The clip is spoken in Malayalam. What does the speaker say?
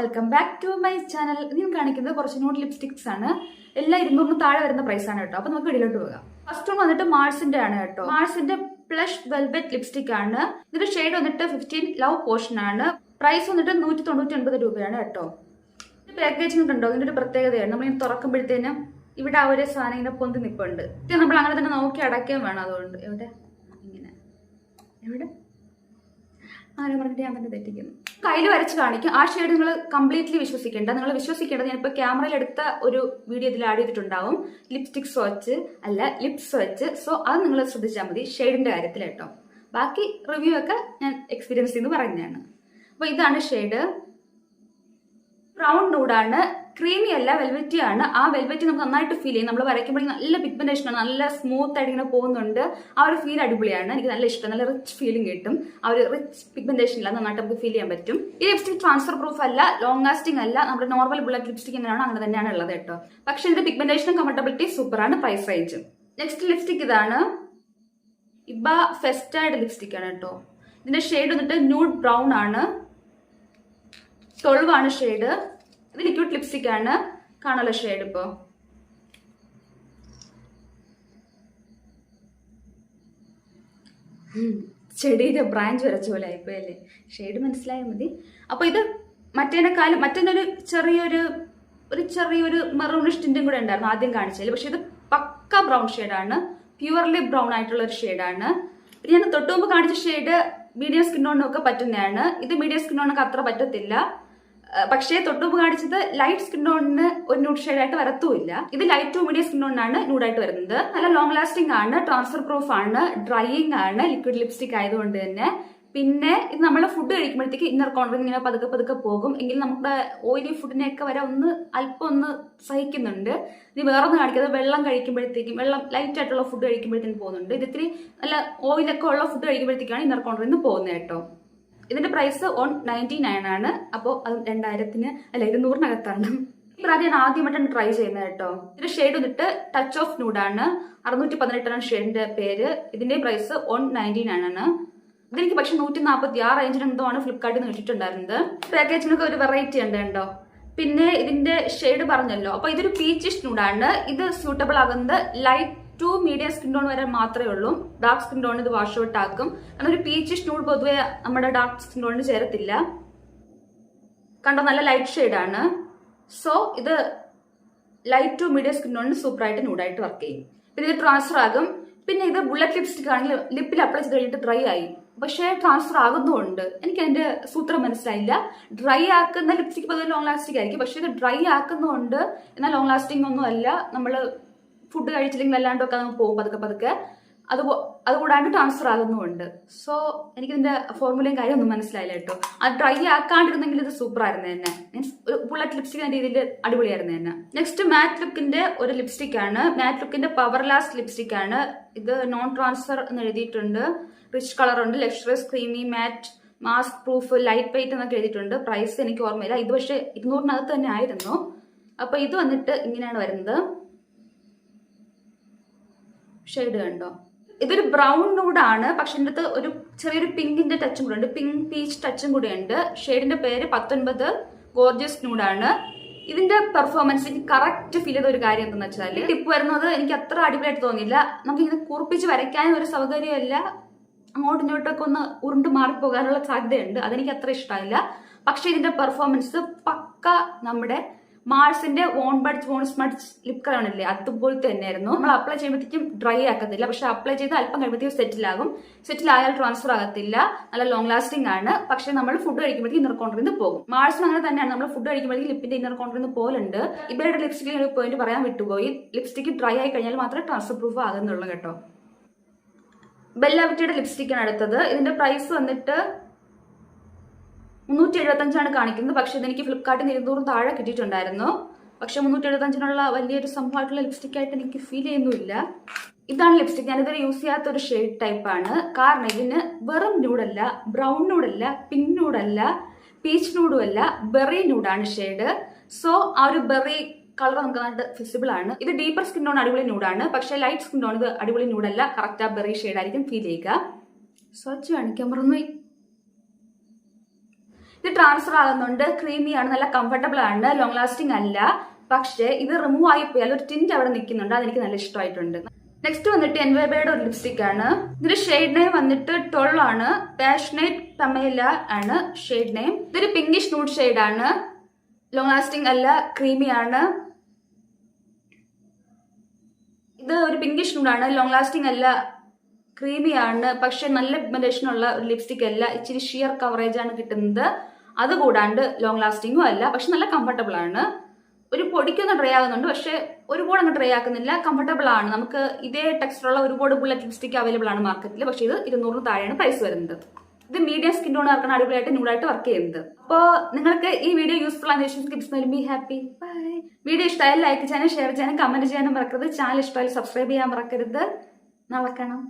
Welcome back to my channel ഞാൻ കാണിക്കുന്നത് കുറച്ച് ന്യൂഡ് ലിപ്സ്റ്റിക്സ് ആണ്. എല്ലാം ഇരുന്നൂറിന് താഴെ വരുന്ന പ്രൈസ് ആണ് കേട്ടോ. അപ്പൊ നമുക്ക് ഇടയിലോട്ട് പോകാം. ഫസ്റ്റ് വൺ വന്നിട്ട് മാർസിന്റെ ആണ് കേട്ടോ. മാർസിന്റെ പ്ലഷ് വെൽവെറ്റ് ലിപ്സ്റ്റിക് ആണ്. ഇതിന്റെ ഷെയ്ഡ് വന്നിട്ട് ഫിഫ്റ്റീൻ ലവ് പോർഷൻ ആണ്. പ്രൈസ് വന്നിട്ട് നൂറ്റി തൊണ്ണൂറ്റി ഒൻപത് രൂപയാണ് കേട്ടോ പാക്കേജിംഗ് കണ്ടോ? ഇതിന്റെ ഒരു പ്രത്യേകതയാണ്. നമ്മൾ തുറക്കുമ്പോഴത്തേനും ഇവിടെ ആ ഒരു സാധനം ഇങ്ങനെ പൊന്തി നിപ്പുണ്ട്. ഇത് നമ്മൾ അങ്ങനെ തന്നെ നോക്കി അടയ്ക്കാൻ വേണം അതുകൊണ്ട്. എവിടെ? ഇങ്ങനെ. എവിടെ? ആരും പറഞ്ഞിട്ട് ഞാൻ തന്നെ തെറ്റിക്കുന്നു. കയ്യിൽ വരച്ച് കാണിക്കും. ആ ഷെയ്ഡ് നിങ്ങൾ കംപ്ലീറ്റ്ലി വിശ്വസിക്കേണ്ട. നിങ്ങൾ വിശ്വസിക്കേണ്ടത് ഞാനിപ്പോൾ ക്യാമറയിൽ എടുത്ത ഒരു വീഡിയോ ഇതിൽ ആഡ് ചെയ്തിട്ടുണ്ടാവും. ലിപ്സ്റ്റിക് സ്വച്ച് അല്ല ലിപ്സ് വെച്ച് സോ അത് നിങ്ങൾ ശ്രദ്ധിച്ചാൽ മതി. ഷെയ്ഡിന്റെ കാര്യത്തിൽ കേട്ടോ. ബാക്കി റിവ്യൂ ഒക്കെ ഞാൻ എക്സ്പീരിയൻസ് ചെയ്ത് പറയുന്നതാണ് അപ്പോൾ ഇതാണ് ഷെയ്ഡ് ബ്രൗൺ നൂഡാണ് ക്രീമി അല്ല വെൽവെറ്റി ആണ്. ആ വെൽവെറ്റി നമുക്ക് നന്നായിട്ട് ഫീൽ ചെയ്യും. നമ്മൾ വരയ്ക്കുമ്പോഴേക്കും നല്ല പിഗ്മെന്റേഷൻ ആണ് നല്ല സ്മൂത്ത് ആയിട്ട് ഇങ്ങനെ പോകുന്നുണ്ട്. ആ ഒരു ഫീൽ അടിപൊളിയാണ്. എനിക്ക് നല്ല ഇഷ്ടം. നല്ല റിച്ച് ഫീലിംഗ് കിട്ടും. ആ ഒരു റിച്ച് പിഗ്മെന്റേഷൻ ഇല്ല നന്നായിട്ട് നമുക്ക് ഫീൽ ചെയ്യാൻ പറ്റും. ഈ ലിപ്സ്റ്റിക് ട്രാൻസ്ഫർ പ്രൂഫ് അല്ല ലോങ് ലാസ്റ്റിംഗ് അല്ല. നമ്മുടെ നോർമൽ ബുള്ളറ്റ് ലിപ്സ്റ്റിക് എങ്ങനെയാണോ അങ്ങനെ തന്നെയാണ് ഉള്ളത് കേട്ടോ. പക്ഷേ ഇതിന്റെ പിഗ്മെന്റേഷനും കംഫർട്ടബിലിറ്റി സൂപ്പറാണ് പ്രൈസ് റേഞ്ചും നെക്സ്റ്റ് ലിപ്സ്റ്റിക് ഇതാണ്. ഇബ ഫെസ്റ്റൈഡ് ലിപ്സ്റ്റിക് ആണ് കേട്ടോ. ഇതിന്റെ ഷെയ്ഡ് വന്നിട്ട് ന്യൂഡ് ബ്രൗൺ ആണ്. ട്വൽവ് ആണ് ഷെയ്ഡ് ഇത് ലിക്വിഡ് ലിപ്സ്റ്റിക് ആണ്. കാണാലോ ഷെയ്ഡ് ഇപ്പോ. ചെടിയുടെ ബ്രാഞ്ച് വരച്ച പോലെ ആയിപ്പോയല്ലേ ഷെയ്ഡ് മനസ്സിലായാൽ മതി. അപ്പൊ ഇത് മറ്റേനേക്കാളും മറ്റേനൊരു ചെറിയൊരു ഒരു ചെറിയൊരു മെറൂണിഷ് ടിന്റും കൂടെ ഉണ്ടായിരുന്നു ആദ്യം കാണിച്ചതിൽ പക്ഷെ ഇത് പക്ക ബ്രൗൺ ഷെയ്ഡാണ് പ്യുവർലി ബ്രൗൺ ആയിട്ടുള്ള ഒരു ഷെയ്ഡാണ് പിന്നെ ഞാൻ തൊട്ടുമുമ്പ് കാണിച്ച ഷെയ്ഡ് മീഡിയം സ്കിൻ പറ്റുന്നതാണ്. ഇത് മീഡിയം സ്കിൻ അത്ര പറ്റത്തില്ല. പക്ഷേ തൊട്ടുമുമ്പ് കാണിച്ചത് ലൈറ്റ് സ്കിൻ ടോണിന് ഒരു ന്യൂഡ് ഷെയ്ഡ് ആയിട്ട് വരത്തുമില്ല. ഇത് light to medium skin nude ആയിട്ട് വരുന്നത്. നല്ല ലോങ് ലാസ്റ്റിംഗ് ആണ് ട്രാൻസ്ഫർ പ്രൂഫ് ആണ് ഡ്രൈയിങ് ആണ് ലിക്വിഡ് ലിപ്സ്റ്റിക് ആയതുകൊണ്ട് തന്നെ. പിന്നെ ഇത് നമ്മൾ ഫുഡ് കഴിക്കുമ്പോഴത്തേക്ക് ഇന്നർ കോൺഫിഡൻസ് ഇങ്ങനെ പതുക്കെ പതുക്കെ പോകും. എങ്കിൽ നമ്മുടെ ഓയിലി ഫുഡിനെയൊക്കെ വരെ ഒന്ന് അല്പം ഒന്ന് സഹിക്കുന്നുണ്ട്. ഇനി വേറെ ഒന്ന് കാണിക്കാതെ വെള്ളം കഴിക്കുമ്പോഴത്തേക്കും വെള്ളം ലൈറ്റ് ആയിട്ടുള്ള ഫുഡ് കഴിക്കുമ്പോഴത്തേക്കും പോകുന്നുണ്ട്. ഇത് ഇത്തിരി നല്ല ഓയിലൊക്കെ ഉള്ള ഫുഡ് കഴിക്കുമ്പോഴത്തേക്കാണ് ഇന്നർ കോൺഫിഡൻസ് പോകുന്നത് കേട്ടോ. ഇതിന്റെ പ്രൈസ് ഓൺ നയന്റി നയൻ ആണ്. അപ്പോൾ അത് രണ്ടായിരത്തിന് അല്ല ഇരുന്നൂറിനകത്താണ് ഈ പ്രാവശ്യം ഞാൻ ആദ്യമായിട്ടാണ് ട്രൈ ചെയ്യുന്നത് കേട്ടോ. ഇതിന്റെ ഷെയ്ഡ് വന്നിട്ട് ടച്ച് ഓഫ് ന്യൂഡാണ് അറുന്നൂറ്റി പതിനെട്ടാണ് ഷെയ്ഡിന്റെ പേര്. ഇതിന്റെ പ്രൈസ് ഓൺ നയന്റി നയൻ ആണ്. ഇതെനിക്ക് പക്ഷെ നൂറ്റി നാൽപ്പത്തി ആറ് റേഞ്ചിന് എന്തോ ആണ് ഫ്ലിപ്കാർട്ടിൽ നിന്ന് കിട്ടിയിട്ടുണ്ടായിരുന്നത് പാക്കേജിനൊക്കെ ഒരു വെറൈറ്റി ഉണ്ട് കേട്ടോ. പിന്നെ ഇതിന്റെ ഷെയ്ഡ് പറഞ്ഞല്ലോ. അപ്പൊ ഇതൊരു പീച്ചിഷ് ന്യൂഡാണ് ഇത് സ്യൂട്ടബിൾ ആകുന്നത് light to medium skin tone വരെ മാത്രമേ ഉള്ളൂ. ഡാർക്ക് സ്കിൻ ടോൺ ഇത് വാഷ് ഔട്ട് ആക്കും. കാരണം ഒരു പീച്ചിഷ് ന്യൂഡ് പൊതുവെ നമ്മുടെ ഡാർക്ക് സ്കിൻ ടോണിന് ചേരത്തില്ല. കണ്ടോ നല്ല ലൈറ്റ് ഷെയ്ഡാണ് സോ ഇത് ലൈറ്റ് ടു മീഡിയം സ്കിൻ ടോണിന് സൂപ്പറായിട്ട് ന്യൂഡായിട്ട് വർക്ക് ചെയ്യും. പിന്നെ ഇത് ട്രാൻസ്ഫർ ആകും. പിന്നെ ഇത് ബുള്ളറ്റ് ലിപ്സ്റ്റിക് ആണെങ്കിൽ ലിപ്പിൽ അപ്ലൈ ചെയ്ത് കഴിഞ്ഞിട്ട് ഡ്രൈ ആയി. പക്ഷേ ട്രാൻസ്ഫർ ആകുന്നുമുണ്ട്. എനിക്ക് അതിന്റെ സൂത്രം മനസ്സിലായില്ല. ഡ്രൈ ആക്കുന്ന ലിപ്സ്റ്റിക് പൊതുവെ ലോങ് ലാസ്റ്റിംഗ് ആയിരിക്കും. പക്ഷേ ഇത് ഡ്രൈ ആക്കുന്നുണ്ട് എന്നാൽ ലോങ് ലാസ്റ്റിംഗ് ഒന്നും അല്ല. നമ്മൾ ഫുഡ് കഴിച്ചില്ലെങ്കിൽ അല്ലാണ്ടൊക്കെ അങ്ങ് പോകും പതുക്കെ പതുക്കെ. അത് അതുകൂടാണ്ട് ട്രാൻസ്ഫർ ആകുന്നുമുണ്ട്. സോ എനിക്കിതിന്റെ ഫോർമുലയും കാര്യമൊന്നും മനസ്സിലായില്ല കേട്ടോ. അത് ഡ്രൈ ആക്കാണ്ടിരുന്നെങ്കിൽ ഇത് സൂപ്പർ ആയിരുന്നു തന്നെ. മീൻസ് ഒരു ബുള്ളറ്റ് ലിപ്സ്റ്റിക് എന്ന രീതിയിൽ അടിപൊളിയായിരുന്നു തന്നെ. നെക്സ്റ്റ് മാറ്റ് ലുക്കിന്റെ ഒരു ലിപ്സ്റ്റിക് ആണ്. മാറ്റ് ലുക്കിന്റെ പവർ ലാസ്റ്റ് ലിപ്സ്റ്റിക് ആണ്. ഇത് നോൺ ട്രാൻസ്ഫർ എന്ന് എഴുതിയിട്ടുണ്ട്. റിച്ച് കളർ ഉണ്ട്. Luxurious creamy matte mask proof light weight എന്നൊക്കെ എഴുതിയിട്ടുണ്ട്. പ്രൈസ് എനിക്ക് ഓർമ്മയില്ല. ഇത് പക്ഷേ ഇരുന്നൂറിനകത്ത് തന്നെ ആയിരുന്നു. അപ്പൊ ഇത് വന്നിട്ട് ഇങ്ങനെയാണ് വരുന്നത്. ഷെയ്ഡ് കണ്ടോ? ഇതൊരു ബ്രൗൺ നൂഡാണ് പക്ഷെ അകത്ത് ഒരു ചെറിയൊരു പിങ്കിന്റെ ടച്ചും കൂടെ ഉണ്ട്. പിങ്ക് പീച്ച് ടച്ചും കൂടെ ഉണ്ട്. ഷെയ്ഡിന്റെ പേര് പത്തൊൻപത് ഗോർജിയസ് നൂഡാണ് ഇതിന്റെ പെർഫോമൻസ് എനിക്ക് കറക്റ്റ് ഫീൽ ചെയ്ത ഒരു കാര്യം എന്താണെന്ന് വെച്ചാൽ ടിപ്പ് വരുന്നത് എനിക്ക് അത്ര അടിപൊളിയായിട്ട് തോന്നിയില്ല. നമുക്ക് ഇങ്ങനെ കുറിപ്പിച്ച് വരയ്ക്കാനും ഒരു സൗകര്യമല്ല. അങ്ങോട്ടും ഇങ്ങോട്ടൊക്കെ ഒന്ന് ഉരുണ്ട് മാറിപ്പോകാനുള്ള സാധ്യതയുണ്ട്. അതെനിക്ക് അത്ര ഇഷ്ടമായില്ല. പക്ഷെ ഇതിന്റെ പെർഫോമൻസ് പക്ക നമ്മുടെ മാർസിന്റെ won't budge won't smudge lip colour ആണല്ലേ? അതുപോലത്തെ തന്നെയായിരുന്നു. നമ്മൾ അപ്ലൈ ചെയ്യുമ്പോഴത്തേക്കും ഡ്രൈ ആക്കത്തില്ല. പക്ഷെ അപ്ലൈ ചെയ്ത് അല്പം കഴിയുമ്പോഴത്തേക്കും സെറ്റിലാകും സെറ്റിലായാൽ ട്രാൻസ്ഫർ ആകത്തില്ല. നല്ല ലോങ് ലാസ്റ്റിംഗ് ആണ്. പക്ഷെ നമ്മൾ ഫുഡ് കഴിക്കുമ്പോഴത്തേക്കും ഇന്നർ കോണ്ടറിൽ നിന്ന് പോകും. മാർസിന് അങ്ങനെ തന്നെയാണ്. നമ്മൾ ഫുഡ് കഴിക്കുമ്പോഴത്തേക്കും ലിപ്പിന്റെ ഇന്നർ കോണ്ടറിൽ നിന്ന് പോലുണ്ട്. ഇവരുടെ ലിപ്സ്റ്റിക്കിൽ ഒരു പോയിന്റ് പറയാൻ വിട്ടുപോയി. ലിപ്സ്റ്റിക്ക് ഡ്രൈ ആയി കഴിഞ്ഞാൽ മാത്രമേ ട്രാൻസ്ഫർ പ്രൂഫ് ആകുന്നുള്ളൂ കേട്ടോ. ബെല്ലാവിറ്റിയുടെ ലിപ്സ്റ്റിക്കാണ് അടുത്തത്. ഇതിന്റെ പ്രൈസ് വന്നിട്ട് മുന്നൂറ്റി എഴുപത്തഞ്ചാണ് കാണിക്കുന്നത്. പക്ഷേ ഇതെനിക്ക് ഫ്ലിപ്കാർട്ടിൽ നിന്ന് ഇരുന്നൂറ് താഴെ കിട്ടിയിട്ടുണ്ടായിരുന്നു. പക്ഷെ മുന്നൂറ്റി എഴുപത്തഞ്ചിനുള്ള വലിയൊരു സംഭവമായിട്ടുള്ള ലിപ്സ്റ്റിക് ആയിട്ട് എനിക്ക് ഫീൽ ചെയ്യുന്നില്ല ഇതാണ് ലിപ്സ്റ്റിക് ഞാനിതൊരു യൂസ് ചെയ്യാത്ത ഒരു ഷെയ്ഡ് ടൈപ്പാണ് കാരണം ഇതിന് വെറും ന്യൂഡല്ല ബ്രൗൺ ന്യൂഡല്ല പിങ്ക് ന്യൂഡല്ല പീച്ച് ന്യൂഡും അല്ല ബെറി ന്യൂഡാണ് ഷെയ്ഡ് സോ ആ ഒരു ബെറി കളർ നമുക്ക് നല്ല ഫിസിബിൾ ആണ്. ഇത് ഡീപ്പർ സ്കിൻ ടോൺ അടിപൊളി ന്യൂഡാണ് പക്ഷെ ലൈറ്റ് സ്കിൻ ടോൺ ഇത് അടിപൊളി ന്യൂഡല്ല കറക്റ്റ് ആ ബെറി ഷെയ്ഡ് ആയിരിക്കും ഫീൽ ചെയ്യുക. സ്വച്ച് കാണിക്കാൻ മറന്നുപോയി. ഇത് ട്രാൻസ്ഫർ ആകുന്നുണ്ട്. ആണ് നല്ല കംഫർട്ടബിൾ ആണ് ലോങ് ലാസ്റ്റിംഗ് അല്ല. പക്ഷേ ഇത് റിമൂവ് ആയി പോയാൽ ഒരു ടിന്റ് അവിടെ നിൽക്കുന്നുണ്ട്. അതെനിക്ക് നല്ല ഇഷ്ടമായിട്ടുണ്ട്. നെക്സ്റ്റ് വന്നിട്ട് എൻവേബയുടെ ഒരു ലിപ്സ്റ്റിക് ആണ്. ഇതിന്റെ ഷെയ്ഡ് നെയിം വന്നിട്ട് ട്വൽവ് ആണ്. പാഷനേറ്റ് തമേല ആണ് ഷെയ്ഡ് നെയിം ഇതൊരു പിങ്കിഷ് നൂഡ് ഷെയ്ഡ് ആണ്. ലോങ് ലാസ്റ്റിംഗ് അല്ല ക്രീമി ആണ്. ഇത് ഒരു പിങ്കിഷ് നൂഡാണ് ലോങ് ലാസ്റ്റിംഗ് അല്ല ക്രീമി ആണ് പക്ഷെ നല്ല പിഗ്മെന്റേഷൻ ഉള്ള ഒരു ലിപ്സ്റ്റിക് അല്ല. ഇച്ചിരി ഷിയർ കവറേജ് ആണ് കിട്ടുന്നത്. അതുകൂടാണ്ട് ലോങ് ലാസ്റ്റിങ്ങും അല്ല. പക്ഷെ നല്ല കംഫർട്ടബിൾ ആണ്. ഒരു പൊടിക്കൊന്ന് ഡ്രൈ ആകുന്നുണ്ട്. പക്ഷെ ഒരുപാട് അങ്ങ് ഡ്രൈ ആക്കുന്നില്ല. കംഫർട്ടബിൾ ആണ്. നമുക്ക് ഇതേ ടെക്സ്റ്ററുള്ള ഒരുപാട് ബുള്ളറ്റ് ലിപ്സ്റ്റിക് അവൈലബിൾ ആണ് മാർക്കറ്റിൽ പക്ഷെ ഇത് ഇരുന്നൂറിന് താഴെയാണ് പ്രൈസ് വരുന്നത്. ഇത് മീഡിയം സ്കിൻ ടോൺ ആർക്കാണ് അടിപൊളിയായിട്ട് ന്യൂഡായിട്ട് വർക്ക് ചെയ്യുന്നത്. അപ്പോൾ നിങ്ങൾക്ക് ഈ വീഡിയോ യൂസ്ഫുൾ ആണെന്ന് വിശ്വസിക്കും ബി ഹാപ്പി ബൈ വീഡിയോ ഇഷ്ടമായാലും ലൈക്ക് ചെയ്യാനും ഷെയർ ചെയ്യാനും കമന്റ് ചെയ്യാനും മറക്കരുത്. ചാനൽ ഇഷ്ടമായാലും സബ്സ്ക്രൈബ് ചെയ്യാൻ മറക്കരുത്. നടക്കണം